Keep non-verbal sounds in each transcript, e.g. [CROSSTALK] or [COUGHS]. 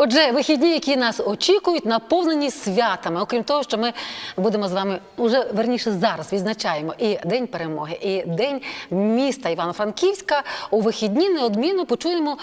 Отже, вихідні, які нас очікують, наповнені святами. Окрім того, що ми будемо з вами уже верніше зараз відзначаємо і День перемоги, і День міста Івано-Франківська. У вихідні неодмінно почуємо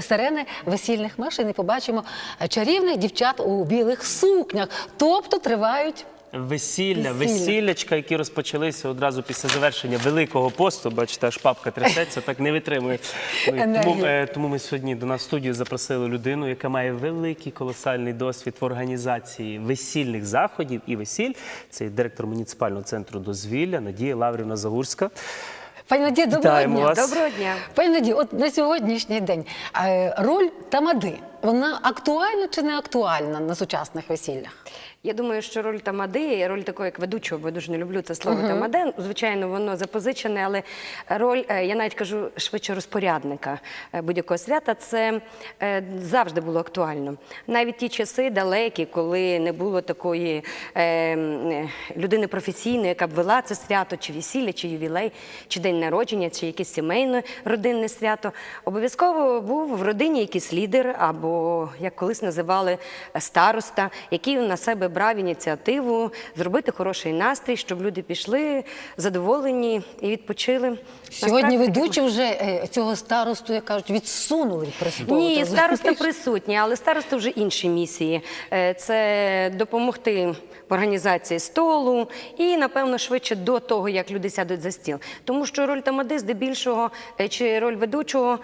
сирени весільних машин і побачимо чарівних дівчат у білих сукнях. Тобто тривають. Весілля, Весілля. весіллячка, які розпочалися одразу після завершення Великого посту. Бачите, аж папка трясеться, так не витримує. [LAUGHS] Тому, е, тому ми сьогодні до нас в студію запросили людину, яка має великий колосальний досвід в організації весільних заходів і весіль. Це є директор муніципального центру дозвілля Надія Лаврівна Загурська. Пані Надія, доброго Вітаємо дня. вас. Доброго дня. Пані Надію, от на сьогоднішній день е, роль тамади вона актуальна чи не актуальна на сучасних весіллях? Я думаю, що роль тамади, роль такої як ведучого, бо я дуже не люблю це слово тамаде. Звичайно, воно запозичене, але роль, е, я навіть кажу швидше розпорядника е, будь-якого свята, це е, завжди було актуально. Навіть ті часи далекі, коли не було такої людини професійної, яка б вела це свято, чи весілля, чи ювілей, чи день народження, чи якесь сімейне родинне свято. Обов'язково був в родині якийсь лідер, або як колись називали староста, який на себе брав ініціативу зробити хороший настрій, щоб люди пішли задоволені і відпочили. Сьогодні ведучі вже е, цього старосту, як кажуть, відсунули від престолу. ні, староста розумієш? присутні, але староста вже інші місії. Е, Це допомогти в організації столу і, напевно, швидше до того, як люди сядуть за стіл. Тому що роль тамади здебільшого е, чи роль ведучого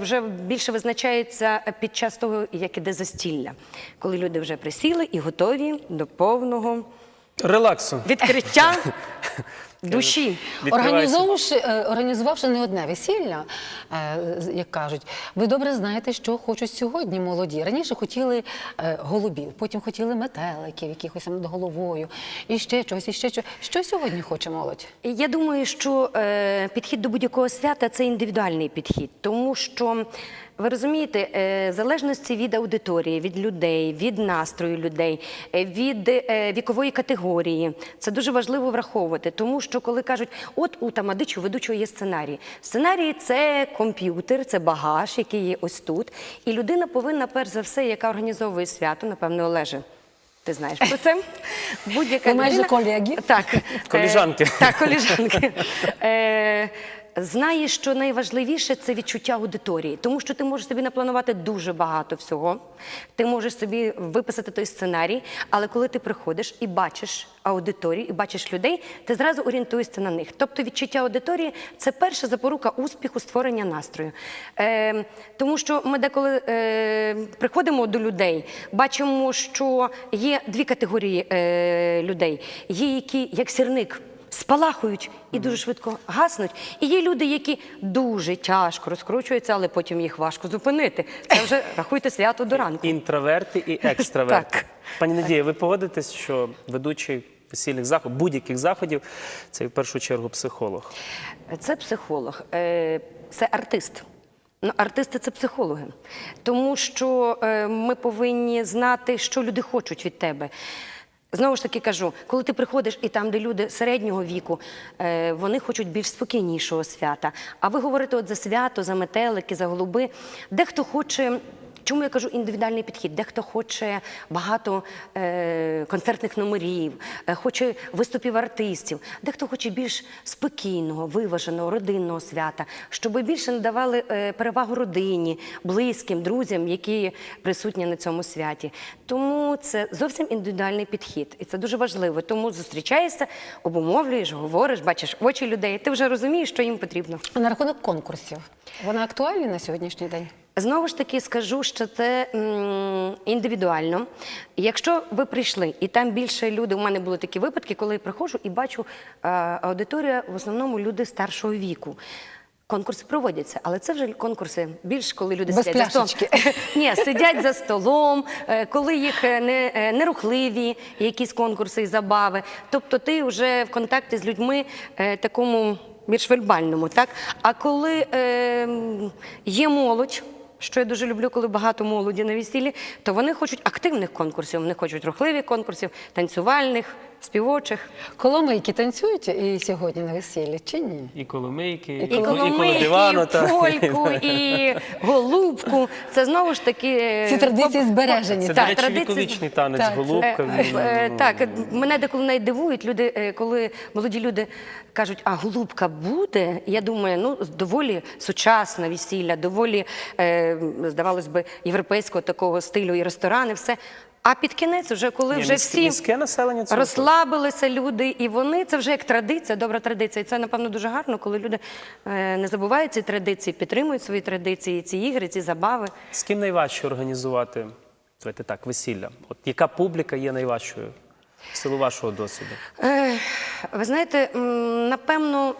вже більше визначається під час того, як іде застілля, коли люди вже присіли і готові до повного Релаксу. відкриття [LAUGHS] душі. Організовувавши, е, організувавши не одне весілля, е, як кажуть, ви добре знаєте, що хочуть сьогодні молоді. Раніше хотіли е, голубів, потім хотіли метеликів, якихось над головою, і ще чогось, і ще чогось. Що сьогодні хоче молодь? Я думаю, що підхід до будь-якого свята це індивідуальний підхід, тому що. Ви розумієте, е, в залежності від аудиторії, від людей, від настрою людей, е, від е, вікової категорії, це дуже важливо враховувати. Тому що коли кажуть, от у тамадичу ведучого є сценарій. Сценарій це комп'ютер, це багаж, який є ось тут. І людина повинна, перш за все, яка організовує свято, напевно, Олеже. Ти знаєш про це? [LAUGHS] Будь-яка Ви майже колеги. Так. Коліжанки. Так, коліжанки. [LAUGHS] Знає, що найважливіше це відчуття аудиторії, тому що ти можеш собі напланувати дуже багато всього. Ти можеш собі виписати той сценарій, але коли ти приходиш і бачиш аудиторію, і бачиш людей, ти зразу орієнтуєшся на них. Тобто відчуття аудиторії це перша запорука успіху створення настрою. Е, тому що ми деколи е, приходимо до людей, бачимо, що є дві категорії е, людей: є які як сірник. Спалахують і дуже швидко гаснуть. І є люди, які дуже тяжко розкручуються, але потім їх важко зупинити. Це вже [COUGHS] рахуйте свято до ранку. Інтроверти і [LAUGHS] екстраверти. Так. Пані Надія, ви погодитесь, що ведучий весільних заходів, будь-яких заходів, це в першу чергу психолог. Це психолог, е, це артист. Ну, артисти це психологи, тому що е, ми повинні знати, що люди хочуть від тебе. Знову ж таки кажу, коли ти приходиш і там, де люди середнього віку, е, вони хочуть більш спокійнішого свята. А ви говорите от за свято, за метелики, за голуби. Дехто хоче. Чому я кажу індивідуальний підхід? Дехто хоче багато е, концертних номерів, е, хоче виступів артистів, дехто хоче більш спокійного, виваженого, родинного свята, щоб більше надавали е, перевагу родині, близьким, друзям, які присутні на цьому святі. Тому це зовсім індивідуальний підхід, і це дуже важливо. Тому зустрічаєшся, обумовлюєш, говориш, бачиш очі людей. Ти вже розумієш, що їм потрібно. На рахунок конкурсів. Вони актуальні на сьогоднішній день? Знову ж таки скажу, що це м, індивідуально. Якщо ви прийшли, і там більше люди, у мене були такі випадки, коли я приходжу і бачу е, аудиторія, в основному люди старшого віку. Конкурси проводяться, але це вже конкурси більш коли люди Без сидять за столом. [LAUGHS] Ні, сидять за столом, е, коли їх е, не, е, нерухливі, якісь конкурси і забави. Тобто ти вже в контакті з людьми е, такому більш вербальному, так? А коли е, є молодь. Що я дуже люблю, коли багато молоді на весіллі, то вони хочуть активних конкурсів, вони хочуть рухливих конкурсів, танцювальних, співочих. Коломийки танцюють і сьогодні на весіллі чи ні? І коломийки, і, І коло- і дивану. і польку, [LAUGHS] і голубку. Це знову ж таки е, Ці традиції збережені. Це, Так, до речі, віковічний танець Так, голубка. Е, він, е, ну, Так, е, мене деколи навіть дивують люди, е, коли молоді люди кажуть, а голубка буде. Я думаю, ну доволі сучасне весілля, доволі, е, здавалось би, європейського такого стилю і ресторани, все. А під кінець, вже коли Ні, вже всі міське населення розслабилися люди, і вони це вже як традиція, добра традиція. І це напевно дуже гарно, коли люди е, не забувають ці традиції, підтримують свої традиції, ці ігри, ці забави. З ким найважче організувати давайте так, весілля? От яка публіка є найважчою в силу вашого досвіду? Е, Ви знаєте, напевно,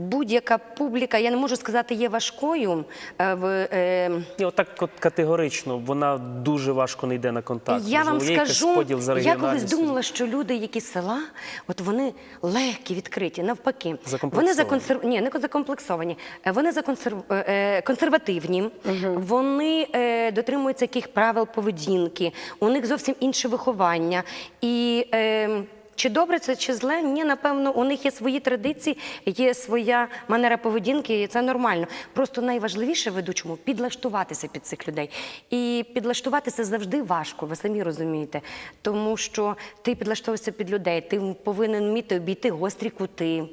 будь-яка публіка, я не можу сказати, є важкою. е, В, е, Ні, отак от категорично, вона дуже важко не йде на контакт. я вам Можливо, якийсь скажу, поділ за я колись думала, що люди, які села, от вони легкі, відкриті, навпаки. Вони Закомплексовані. законсерв... Ні, не закомплексовані. Е, Вони законсерв... консервативні, вони е, дотримуються яких правил поведінки, у них зовсім інше виховання. І е, чи добре це, чи зле? Ні, напевно, у них є свої традиції, є своя манера поведінки, і це нормально. Просто найважливіше ведучому підлаштуватися під цих людей. І підлаштуватися завжди важко, ви самі розумієте. Тому що ти підлаштовуєшся під людей, ти повинен вміти обійти гострі кути.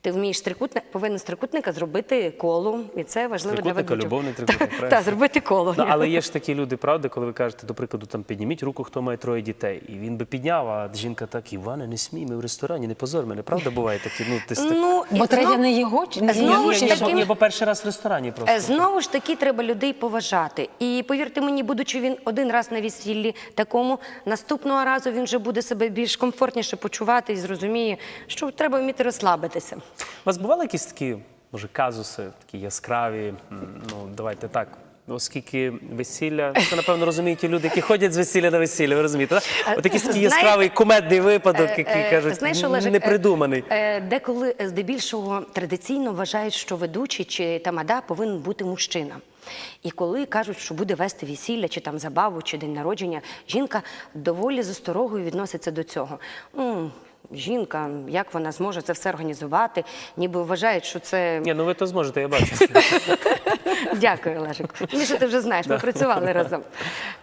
Ти вмієш трикутник, повинен з трикутника зробити коло, і це важливо для ведучого. любовний трикутник? Так, зробити коло. Ну, але є ж такі люди, правда, коли ви кажете, до прикладу, там підніміть руку, хто має троє дітей. І він би підняв, а жінка так, Іване, не смій, ми в ресторані, не позор мене. Правда, буває такі? Ну, ти з так- Ну, і Бо третя знов- не його чи не Знову Ні, ж ні, ні, таки- бо- ні, бо перший раз в ресторані Е, просто. Знову ж таки, треба людей поважати. І повірте мені, будучи він один раз на весіллі такому, наступного разу він вже буде себе більш комфортніше почувати і зрозуміє, що треба вміти розслабитися. У вас бували якісь такі, може, казуси, такі яскраві, м, ну, давайте так. Оскільки весілля, це напевно розуміють ті люди, які ходять з весілля на весілля, ви розумієте, так? От якийсь такий яскравий кумедний випадок, який Е, кажуть, знаєш, Олежик, не придуманий. е, е, Деколи е, здебільшого традиційно вважають, що ведучий чи тамада повинен бути мужчина. І коли кажуть, що буде вести весілля, чи там забаву, чи день народження, жінка доволі з осторогою відноситься до цього. Ну, жінка, як вона зможе це все організувати, ніби вважають, що це Ні, ну ви то зможете, я бачу. [LAUGHS] Дякую, Олежик. Що ти вже знаєш, ми працювали разом.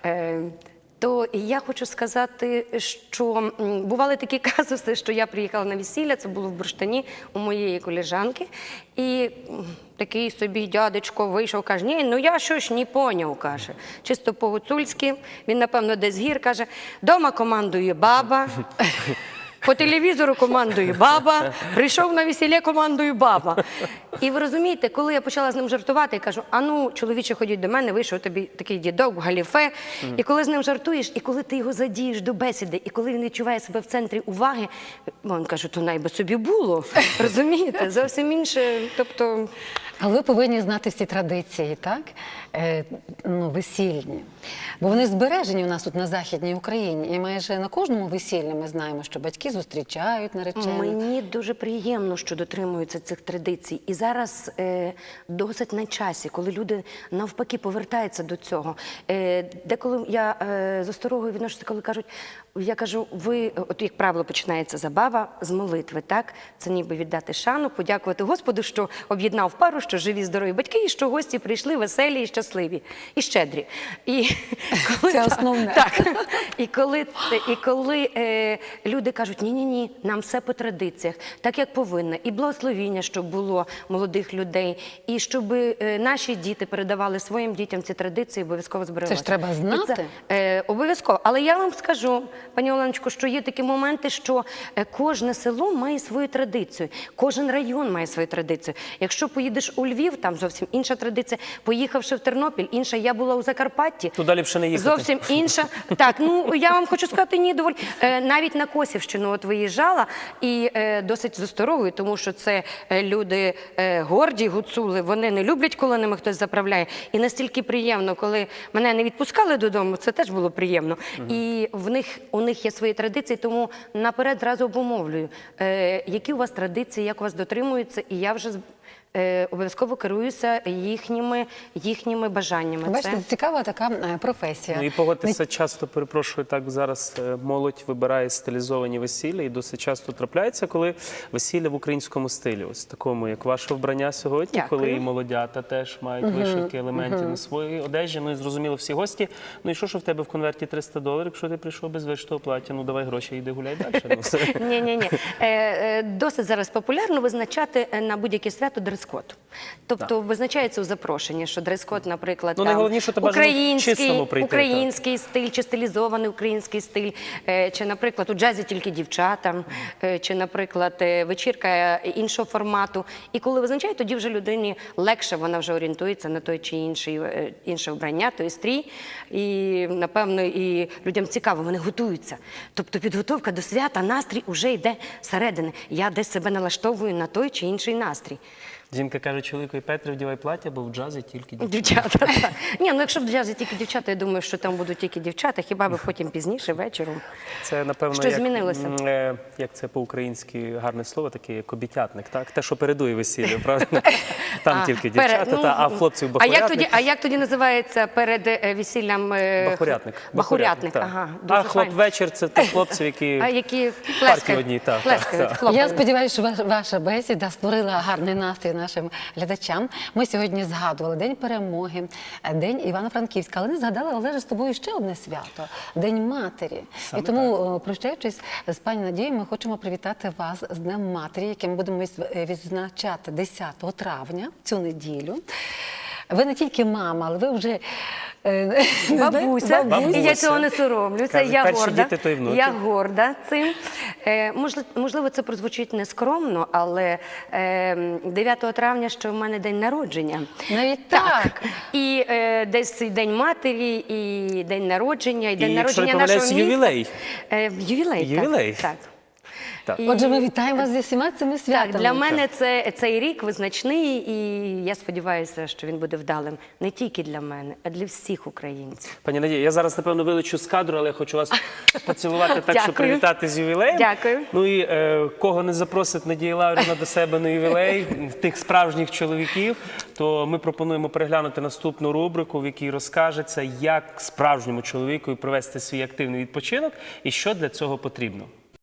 Е, то я хочу сказати, що бували такі [LAUGHS] казуси, що я приїхала на весілля, це було в Бурштині у моєї колежанки, і такий собі дядечко вийшов, каже, ні, ну я щось не поняв, каже. Чисто по-гуцульськи, він, напевно, десь гір, каже, дома командує баба. [LAUGHS] По телевізору командує баба, прийшов на весілля командує баба. І ви розумієте, коли я почала з ним жартувати, я кажу: а ну, чоловіче, ходіть до мене, вийшов тобі такий дідок галіфе. І коли з ним жартуєш, і коли ти його задієш до бесіди, і коли він відчуває себе в центрі уваги, він каже, то найби собі було. Розумієте? Зовсім інше. Тобто, Але ви повинні знати всі традиції, так? Е, ну, весільні. Бо вони збережені у нас тут на Західній Україні. І майже на кожному весіллі ми знаємо, що батьки зустрічають наречених. Мені дуже приємно, що дотримуються цих традицій. І зараз е, досить на часі, коли люди навпаки повертаються до цього. Е, деколи я е, з осторогою відношуся, коли кажуть, я кажу, ви, от як правило, починається забава з молитви, так? Це ніби віддати шану, подякувати Господу, що об'єднав пару, що живі, здорові батьки, і що гості прийшли веселі і щасливі, і щедрі. І [LAUGHS] коли Це основне. [LAUGHS] Так, і коли, і коли е, люди кажуть, ні, ні, нам все по традиціях, так як повинно, і благословіння, щоб було молодих людей, і щоб е, наші діти передавали своїм дітям ці традиції, обов'язково збереглося. Це ж треба знати. Е, обов'язково. Але я вам скажу, пані Оленочко, що є такі моменти, що е, кожне село має свою традицію, кожен район має свою традицію. Якщо поїдеш у Львів, там зовсім інша традиція. Поїхавши в Тернопіль, інша. Я була у Закарпатті. Туди ліпше не їхати. Зовсім інша. Так, ну я вам хочу сказати, ні, доволі е, навіть на Косівщину от виїжджала і е, досить з осторогою, тому що це е, люди горді, гуцули. Вони не люблять, коли ними хтось заправляє. І настільки приємно, коли мене не відпускали додому, це теж було приємно. І в них у них є свої традиції, тому наперед зразу обумовлюю, які у вас традиції, як у вас дотримуються, і я вже обов'язково керуюся їхніми, їхніми бажаннями. Бачите, Це- цікава така е, професія. Ну і погодьтеся, часто перепрошую, так зараз е, молодь вибирає стилізовані весілля, і досить часто трапляється, коли весілля в українському стилі, ось такому, як ваше вбрання сьогодні, Дякую. коли і молодята теж мають вишивки елементів на своїй одежі. Ну і зрозуміло, всі гості. Ну і що ж в тебе в конверті 300 доларів, якщо ти прийшов без вишитого плаття? Ну давай гроші, йди гуляй далі. Ну. [LAUGHS] Ні, ні, ні. Е, е, досить зараз популярно визначати е, на будь-яке свято дрес-код. Тобто визначається у запрошенні, що дрес-код, наприклад, Ну, там, найголовніше, український, прийти, український стиль, чи стилізований український стиль, е, чи, наприклад, у джазі тільки дівчата, е, чи, наприклад, е, вечірка іншого формату. І коли визначають, тоді вже людині легше, вона вже орієнтується на той чи інший інше вбрання, той стрій. І напевно і людям цікаво, вони готуються. Тобто підготовка до свята, настрій уже йде зсередини. Я десь себе налаштовую на той чи інший настрій. Жінка каже, чоловіку і Петре, вдівай плаття, бо в джазі тільки дівчата. Дівчата. [LAUGHS] так. Ні, ну якщо в джазі тільки дівчата, я думаю, що там будуть тільки дівчата, хіба би потім пізніше, вечором. Це напевно Що як, змінилося? м, е, як це по-українськи гарне слово, таке як обітятник, так? Те, що передує весілля, правда? [LAUGHS] Там А, тільки дівчата, ну, та, а в хлопців А як бахурятник. тоді, а як тоді називається перед е, весіллям? е, Бахурятник. Бахурятник, так. ага. Дуже А хлоп файно. вечір це тих хлопців, які [LAUGHS] А які плескають, одній, так, так, плескають, так. хлопають. Я сподіваюся, що ваш- ваша бесіда створила гарний настрій нашим глядачам. Ми сьогодні згадували День перемоги, День Івано-Франківська, але не згадали Олеже з тобою ще одне свято День матері. Саме І тому, е, прощаючись з пані Надією, ми хочемо привітати вас з Днем матері, яким ми будемо е, відзначати 10 травня цю неділю. Ви не тільки мама, але ви вже е, [LAUGHS] Бабуся, Бабуся. і я цього не соромлюся. Я горда. діти. Я горда цим. Е, можливо, це прозвучить нескромно, але е, 9 травня, що в мене день народження. Навіть так. І е, десь цей день матері, і день народження, і день якщо не народження нашого помиляюсь, міста. ювілей. Е, ювілей. Ювілей. Так. так. Так. І- Отже, ми вітаємо вас зі всіма цими святами. Так, для мене це, цей рік визначний, і я сподіваюся, що він буде вдалим не тільки для мене, а для всіх українців. Пані Надія, я зараз напевно вилечу з кадру, але я хочу вас [LAUGHS] поцілувати так, щоб привітати з ювілеєм. Дякую. Ну і е, кого не запросить Надія Лаврівна до себе на ювілей, тих справжніх чоловіків, то ми пропонуємо переглянути наступну рубрику, в якій розкажеться, як справжньому чоловіку провести свій активний відпочинок і що для цього потрібно.